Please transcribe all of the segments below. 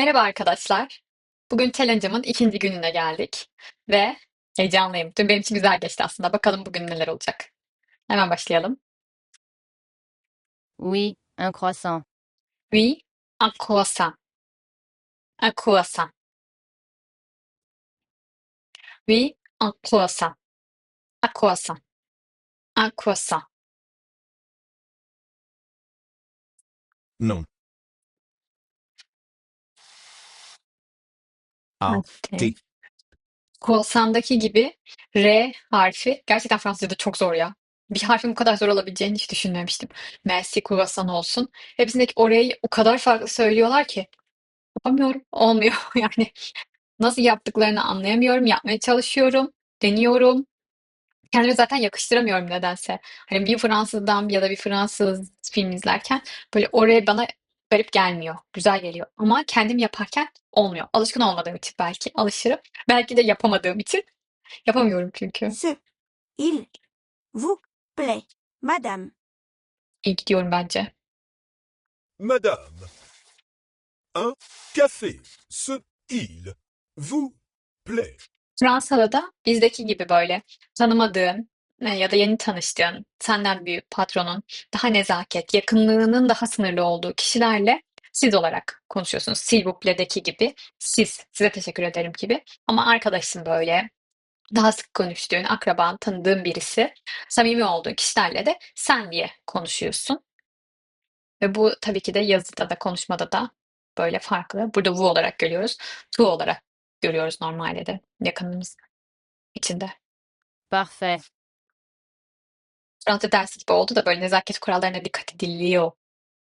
Merhaba arkadaşlar. Bugün challenge'ımın ikinci gününe geldik ve heyecanlıyım. Dün benim için güzel geçti aslında. Bakalım bugün neler olacak. Hemen başlayalım. Oui, un croissant. Oui, un croissant. Un croissant. Oui, un croissant. Un croissant. Un croissant. Non. A. Hadi. T. Croissant'daki gibi R harfi gerçekten Fransızca'da çok zor ya. Bir harfin bu kadar zor olabileceğini hiç düşünmemiştim. Merci croissant olsun. Hepsindeki o R'yi o kadar farklı söylüyorlar ki. Yapamıyorum. Olmuyor yani. Nasıl yaptıklarını anlayamıyorum. Yapmaya çalışıyorum. Deniyorum. Kendime zaten yakıştıramıyorum nedense. Hani bir Fransızdan ya da bir Fransız film izlerken böyle oraya bana garip gelmiyor. Güzel geliyor. Ama kendim yaparken olmuyor. Alışkın olmadığım için belki alışırım. Belki de yapamadığım için. Yapamıyorum çünkü. Ce, il, vous plaît, madame. İyi gidiyorum bence. Madame, un café, ce il vous plaît. Fransa'da da bizdeki gibi böyle tanımadığın e, ya da yeni tanıştığın, senden büyük patronun daha nezaket, yakınlığının daha sınırlı olduğu kişilerle siz olarak konuşuyorsunuz. S'il vous plaît'deki gibi siz, size teşekkür ederim gibi. Ama arkadaşsın böyle, daha sık konuştuğun, akraban, tanıdığın birisi, samimi olduğun kişilerle de sen diye konuşuyorsun. Ve bu tabii ki de yazıda da konuşmada da böyle farklı. Burada vous olarak görüyoruz. Tu olarak görüyoruz normalde de yakınımız içinde. Parfait. Fransa dersi gibi oldu da böyle nezaket kurallarına dikkat ediliyor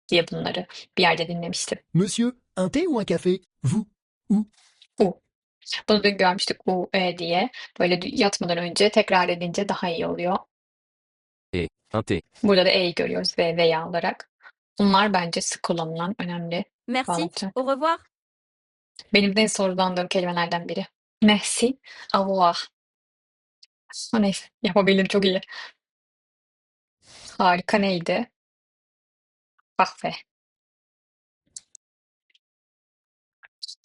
diye bunları bir yerde dinlemiştim. Monsieur, un thé ou un café Vous U. Bunu dün görmüştük U, E diye. Böyle yatmadan önce tekrar edince daha iyi oluyor. E. Un T. Burada da E'yi görüyoruz ve veya olarak. Bunlar bence sık kullanılan önemli Merci, bağlantı. au revoir. Benim de en sorulandığım kelimelerden biri. Merci, au revoir. O neyse, yapabildim çok iyi. Harika neydi? Parfait.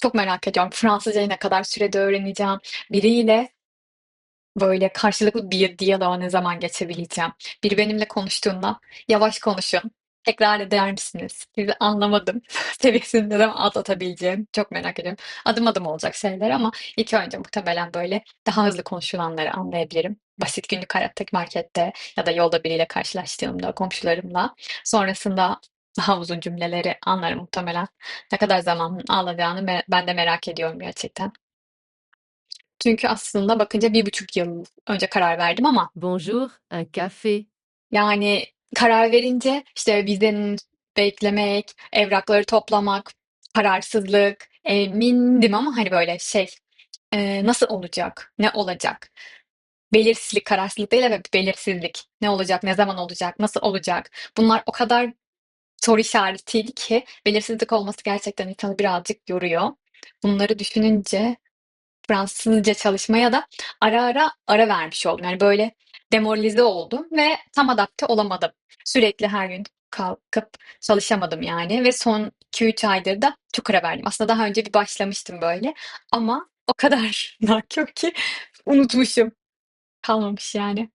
Çok merak ediyorum. Fransızcayı ne kadar sürede öğreneceğim? Biriyle böyle karşılıklı bir diyaloğa ne zaman geçebileceğim? Biri benimle konuştuğunda yavaş konuşun. Tekrar eder misiniz? Sizi anlamadım. Seviyesinde de atlatabileceğim. Çok merak ediyorum. Adım adım olacak şeyler ama ilk önce muhtemelen böyle daha hızlı konuşulanları anlayabilirim. Basit günlük hayattaki markette ya da yolda biriyle karşılaştığımda, komşularımla. Sonrasında daha uzun cümleleri anlarım muhtemelen. Ne kadar zaman alacağını me- ben de merak ediyorum gerçekten. Çünkü aslında bakınca bir buçuk yıl önce karar verdim ama Bonjour, un café. yani karar verince işte vizenin beklemek, evrakları toplamak, kararsızlık, emindim ama hani böyle şey nasıl olacak, ne olacak? Belirsizlik, kararsızlık değil evet belirsizlik. Ne olacak, ne zaman olacak, nasıl olacak? Bunlar o kadar soru işaretiydi ki belirsizlik olması gerçekten insanı birazcık yoruyor. Bunları düşününce Fransızca çalışmaya da ara ara ara vermiş oldum. Yani böyle demoralize oldum ve tam adapte olamadım. Sürekli her gün kalkıp çalışamadım yani ve son 2-3 aydır da çok ara verdim. Aslında daha önce bir başlamıştım böyle ama o kadar nankör ki unutmuşum. Kalmamış yani.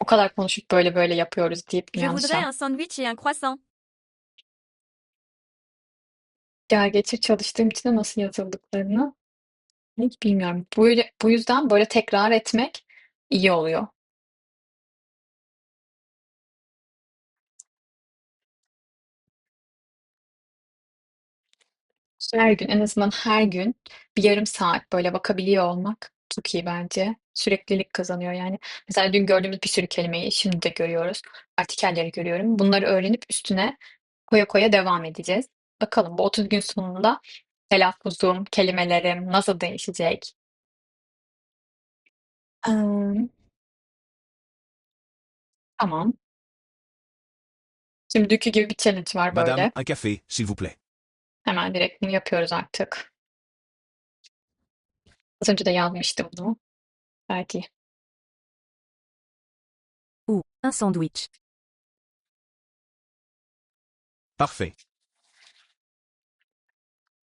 O kadar konuşup böyle böyle yapıyoruz deyip Je yanlış voudrais un sandwich et un croissant. Gel geçir çalıştığım için de nasıl yazıldıklarını hiç bilmiyorum. Böyle, bu yüzden böyle tekrar etmek iyi oluyor. Her gün en azından her gün bir yarım saat böyle bakabiliyor olmak çok iyi bence. Süreklilik kazanıyor yani. Mesela dün gördüğümüz bir sürü kelimeyi şimdi de görüyoruz. Artikelleri görüyorum. Bunları öğrenip üstüne koya koya devam edeceğiz. Bakalım bu 30 gün sonunda telaffuzum, kelimelerim nasıl değişecek? Eee, tamam. Şimdi dünkü gibi bir challenge var böyle. Madame, un café, s'il vous plaît. Hemen direkt bunu yapıyoruz artık. Az önce de yazmıştım bunu. Belki. Ou un sandwich. Parfait.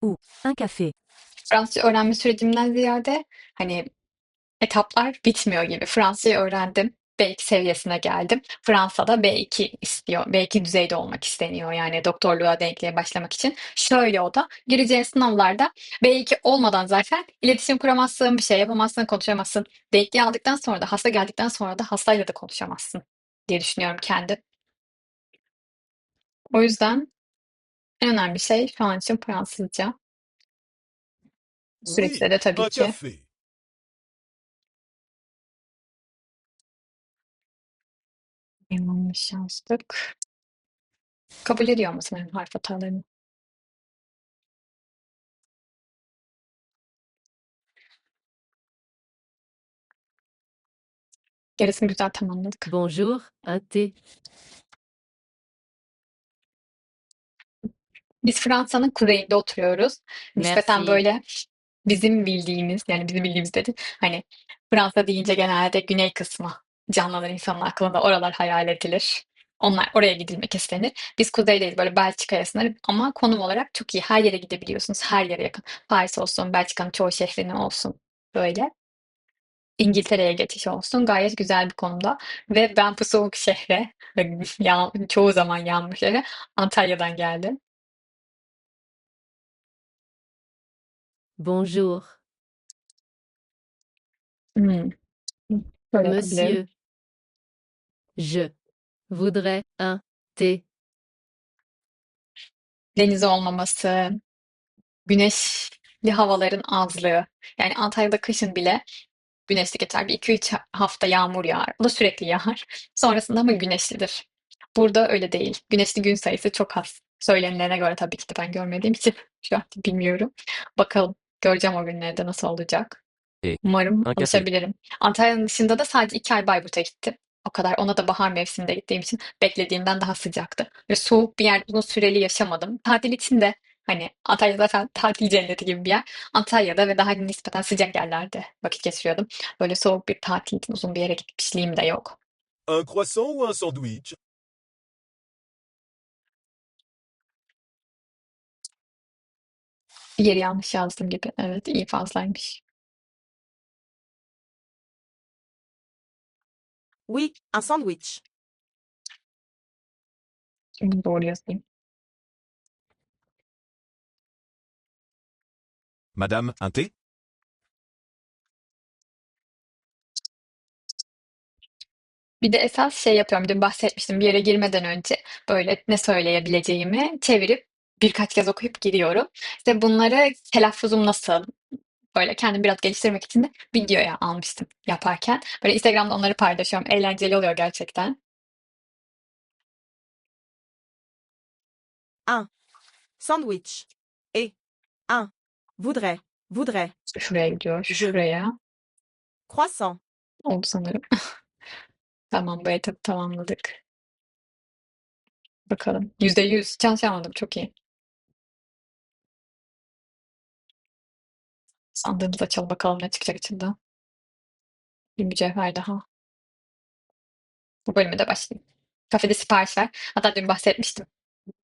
Un café. Fransızca öğrenme sürecimden ziyade hani etaplar bitmiyor gibi. Fransızca öğrendim. B2 seviyesine geldim. Fransa'da B2 istiyor. B2 düzeyde olmak isteniyor yani doktorluğa denkliğe başlamak için. Şöyle o da gireceğin sınavlarda B2 olmadan zaten iletişim kuramazsın, bir şey yapamazsın, konuşamazsın. Denkliği aldıktan sonra da hasta geldikten sonra da hastayla da konuşamazsın diye düşünüyorum kendim. O yüzden en önemli şey şu an için Fransızca. Oui, Süreçte de tabii un ki café. yanlış yazdık. Kabul ediyor musun benim harf hatalarımı? Gerisini güzel tamamladık. Bonjour, un thé. Biz Fransa'nın kuzeyinde oturuyoruz. Nispeten Merci. böyle bizim bildiğimiz yani bizim bildiğimiz dedi. Hani Fransa deyince genelde güney kısmı canlanır insanın aklında. Oralar hayal edilir. Onlar oraya gidilmek istenir. Biz kuzeydeyiz böyle Belçika'ya sınır ama konum olarak çok iyi. Her yere gidebiliyorsunuz. Her yere yakın. Paris olsun, Belçika'nın çoğu şehrine olsun. Böyle. İngiltere'ye geçiş olsun. Gayet güzel bir konumda. Ve ben bu soğuk şehre, ya, çoğu zaman yağmur şehre Antalya'dan geldim. Bonjour, yapabilirim. monsieur. Je voudrais un thé. Deniz olmaması, güneşli havaların azlığı. Yani Antalya'da kışın bile güneşli geçer. Bir iki üç hafta yağmur yağar. O da sürekli yağar. Sonrasında ama güneşlidir. Burada öyle değil. Güneşli gün sayısı çok az. Söylenilene göre tabii ki de ben görmediğim için şu an bilmiyorum. Bakalım. Göreceğim o günlerde nasıl olacak. E, Umarım hakikaten. alışabilirim. Antalya'nın dışında da sadece iki ay Bayburt'a gittim. O kadar. Ona da bahar mevsiminde gittiğim için beklediğimden daha sıcaktı. Ve soğuk bir yerde uzun süreli yaşamadım. Tatil için de hani Antalya zaten tatil cenneti gibi bir yer. Antalya'da ve daha nispeten sıcak yerlerde vakit geçiriyordum. Böyle soğuk bir tatil için uzun bir yere gitmişliğim de yok. Un croissant ou un sandwich Bir yeri yanlış yazdım gibi. Evet iyi fazlaymış. Oui, un sandwich. Şimdi doğru yazayım. Madame, un thé Bir de esas şey yapıyorum. Dün bahsetmiştim bir yere girmeden önce böyle ne söyleyebileceğimi çevirip birkaç kez okuyup giriyorum. İşte bunları telaffuzum nasıl böyle kendimi biraz geliştirmek için de videoya almıştım yaparken. Böyle Instagram'da onları paylaşıyorum. Eğlenceli oluyor gerçekten. Sandwich. Et un voudrait, voudrait. Şuraya gidiyor. Şuraya. Croissant. Oldu sanırım. Tamam bu etabı tamamladık. Bakalım. Yüzde yüz. Chance almadım. Çok iyi. Sandığımızı açalım bakalım ne çıkacak içinden. Bir mücevher daha. Bu bölüme de başlayayım. Kafede sipariş ver. Hatta dün bahsetmiştim.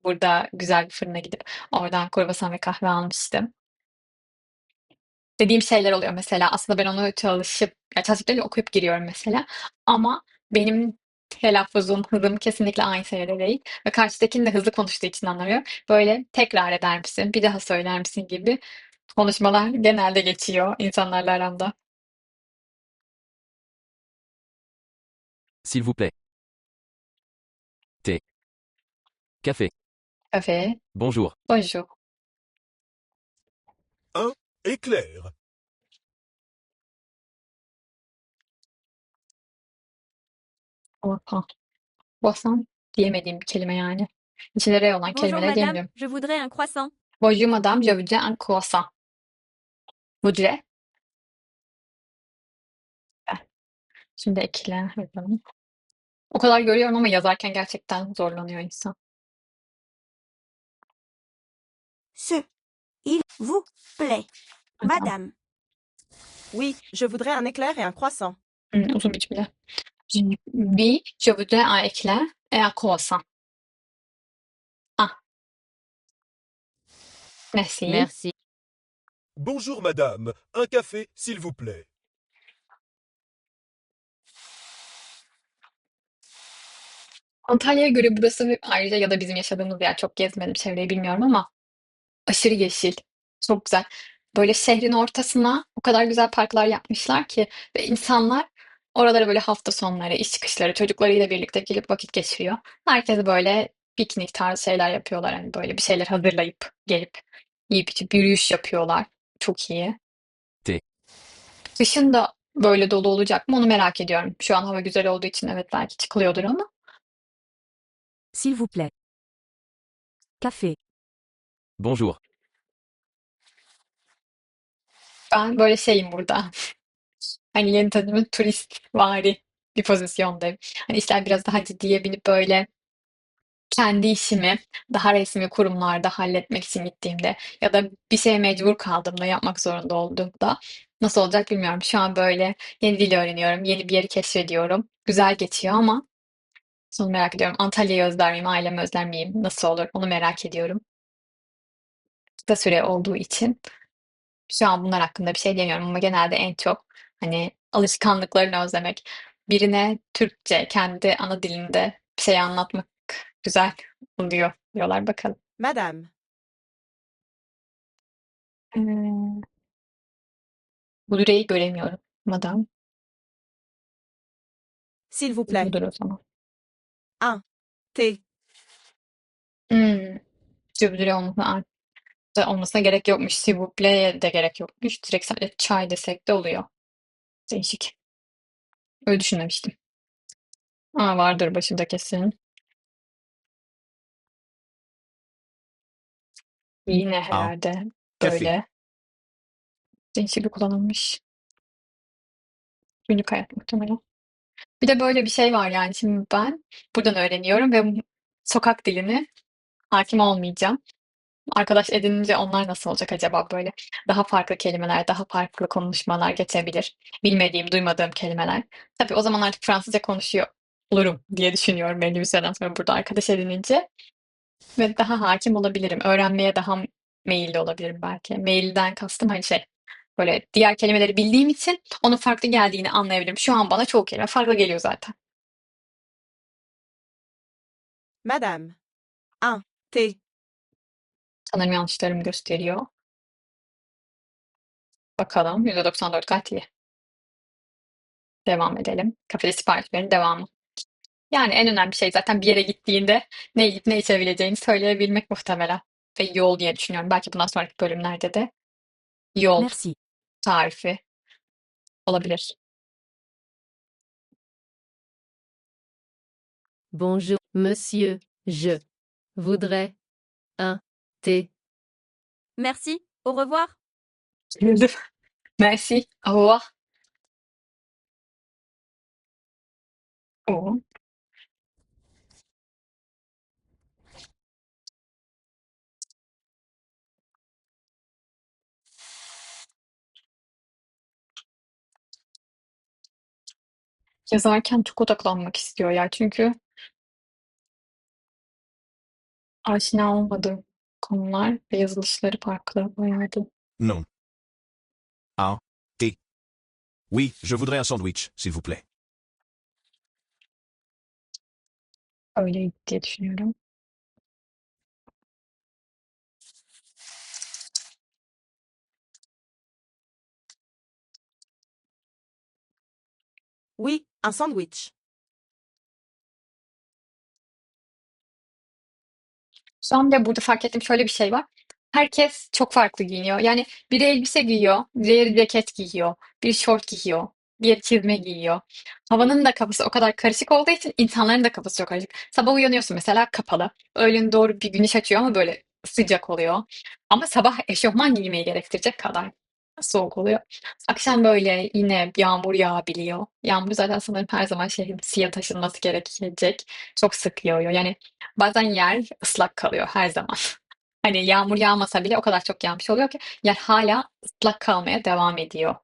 Burada güzel bir fırına gidip oradan kruvasan ve kahve almıştım. Dediğim şeyler oluyor mesela. Aslında ben onu çalışıp, ya çalışıp değil, okuyup giriyorum mesela. Ama benim telaffuzum, hızım kesinlikle aynı seviyede değil. Ve karşıdakinin de hızlı konuştuğu için anlamıyorum. Böyle tekrar eder misin, bir daha söyler misin gibi konuşmalar genelde geçiyor insanlarla aramda. S'il vous plaît. Thé. Café. Kafe, Bonjour. bonjour. Éclair. Orta. Boisson? Diyemediğim bir kelime yani. İçinde R olan Bonjour kelimeleri madame, diyemiyorum. je voudrais un croissant. Bonjour madame, je voudrais un croissant. Voudrais. Güzel. Şimdi ekle yapalım. O kadar görüyorum ama yazarken gerçekten zorlanıyor insan. Ce, il vous plaît. Madame. Madame. Oui, je voudrais un éclair et un croissant. Hmm, uzun bir cümle. Oui, je voudrais un éclair et un croissant. Merci. Merci. Bonjour madame, un café s'il vous plaît. Antalya'ya göre burası ayrıca ya da bizim yaşadığımız yer çok gezmedim çevreyi bilmiyorum ama aşırı yeşil. Çok güzel. Böyle şehrin ortasına o kadar güzel parklar yapmışlar ki ve insanlar oralara böyle hafta sonları, iş çıkışları çocuklarıyla birlikte gelip vakit geçiriyor. Herkes böyle piknik tarzı şeyler yapıyorlar. Hani böyle bir şeyler hazırlayıp gelip yiyip içip yürüyüş yapıyorlar. Çok iyi. Te- Kışın da böyle dolu olacak mı onu merak ediyorum. Şu an hava güzel olduğu için evet belki çıkılıyordur ama S'il vous plaît. Café. Bonjour. Ben böyle şeyim burada. Hani yeni tanımın turist vari bir pozisyondayım. Hani işler biraz daha ciddiye binip böyle kendi işimi daha resmi kurumlarda halletmek için gittiğimde ya da bir şeye mecbur kaldığımda yapmak zorunda olduğumda nasıl olacak bilmiyorum. Şu an böyle yeni dil öğreniyorum, yeni bir yeri keşfediyorum. Güzel geçiyor ama sonu merak ediyorum. Antalya'yı özler miyim, ailemi özler miyim, nasıl olur onu merak ediyorum. Kısa süre olduğu için. Şu an bunlar hakkında bir şey diyemiyorum ama genelde en çok hani alışkanlıklarını özlemek, birine Türkçe, kendi ana dilinde bir şey anlatmak güzel oluyor diyorlar bakalım. Madame, Ee, bu düreyi göremiyorum. Madam, s'il vous plaît. budur o zaman. Thé. Hmm. Düre olmasına, olmasına gerek yokmuş. S'il vous plaît de gerek yokmuş. Direkt sadece çay desek de oluyor. Değişik. Öyle düşünmemiştim. Aa, vardır başında kesin. Yine herhalde Kafe. böyle değişik bir kullanılmış. Günlük hayat muhtemelen. Bir de böyle bir şey var yani şimdi ben buradan öğreniyorum ve sokak dilini hakim olmayacağım. Arkadaş edinince onlar nasıl olacak acaba böyle? Daha farklı kelimeler, daha farklı konuşmalar geçebilir. Bilmediğim, duymadığım kelimeler. Tabii o zaman artık Fransızca konuşuyor olurum diye düşünüyorum belli bir süreden sonra burada arkadaş edinince. Ve daha hakim olabilirim. Öğrenmeye daha meyilli olabilirim belki. Meyilden kastım hani şey böyle diğer kelimeleri bildiğim için onun farklı geldiğini anlayabilirim. Şu an bana çoğu kelime farklı geliyor zaten. Madame, un thé. Sanırım yanlışlarım gösteriyor. Bakalım. %94 gayet iyi. Devam edelim. Kafede siparişlerin devamı. Yani en önemli şey zaten bir yere gittiğinde ne yiyip ne içebileceğini söyleyebilmek muhtemelen. Ve yol diye düşünüyorum. Belki bundan sonraki bölümlerde de yol Merci. tarifi olabilir. Bonjour, monsieur. Je voudrais un thé. Merci. Au revoir. Güldüm. Merci. Au revoir. Oo. Yazarken çok odaklanmak istiyor ya çünkü aşina olmadığım konular ve yazılışları farklı bayağı. Non. Un thé. Oui, je voudrais un sandwich, s'il vous plaît. Öyle diye düşünüyorum. Oui, un sandwich. Şu an bir burada fark ettiğim şöyle bir şey var. Herkes çok farklı giyiniyor. Yani biri elbise giyiyor, diğeri ceket giyiyor, biri şort giyiyor, diğeri çizme giyiyor. Havanın da kafası o kadar karışık olduğu için insanların da kafası çok karışık. Sabah uyanıyorsun mesela kapalı. Öğlen doğru bir güneş açıyor ama böyle sıcak oluyor. Ama sabah eşofman giymeyi gerektirecek kadar soğuk oluyor. Akşam böyle yine yağmur yağabiliyor. Yağmur zaten sanırım her zaman şehrin siyah taşınması gerekecek. Çok sık yağıyor. Yani bazen yer ıslak kalıyor her zaman. Hani yağmur yağmasa bile o kadar çok yağmış oluyor ki yer hala ıslak kalmaya devam ediyor.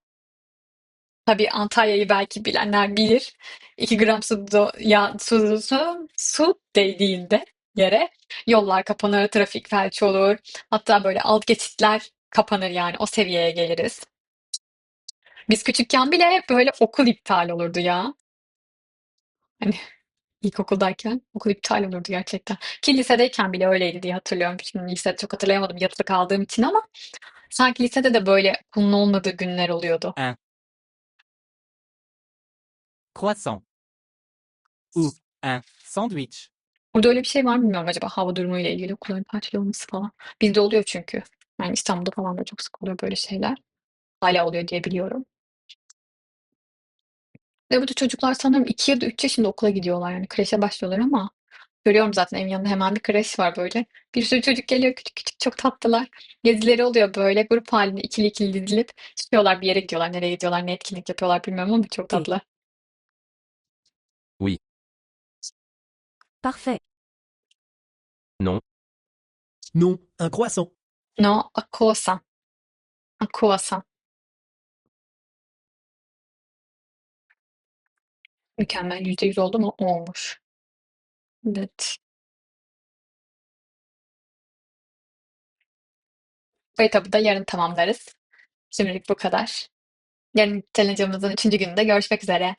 Tabii Antalya'yı belki bilenler bilir. 2 gram su, ya, su, su, su değdiğinde yere yollar kapanır, trafik felç olur. Hatta böyle alt geçitler kapanır yani o seviyeye geliriz. Biz küçükken bile böyle okul iptal olurdu ya. Hani ilkokuldayken okul iptal olurdu gerçekten. Ki lisedeyken bile öyleydi diye hatırlıyorum. Şimdi lisede çok hatırlayamadım yatılı kaldığım için ama sanki lisede de böyle okulun olmadığı günler oluyordu. croissant ou un sandwich. Burada öyle bir şey var mı bilmiyorum acaba hava durumuyla ilgili okulların tatil olması falan. Bizde oluyor çünkü. Yani İstanbul'da falan da çok sık oluyor böyle şeyler. Hala oluyor diye biliyorum. Ve burada çocuklar sanırım 2 ya da 3 yaşında okula gidiyorlar yani kreşe başlıyorlar ama görüyorum zaten evin yanında hemen bir kreş var böyle. Bir sürü çocuk geliyor küçük küçük çok tatlılar. Gezileri oluyor böyle grup halinde ikili ikili dizilip çıkıyorlar bir yere gidiyorlar. Nereye gidiyorlar ne etkinlik yapıyorlar bilmiyorum ama çok tatlı. Parfait. Non. Non, un croissant. No, a croissant. A croissant. Mükemmel. Yüzde yüz oldu mu? Olmuş. Evet. Bu etabı da yarın tamamlarız. Şimdilik bu kadar. Yarın challenge'ımızın üçüncü gününde görüşmek üzere.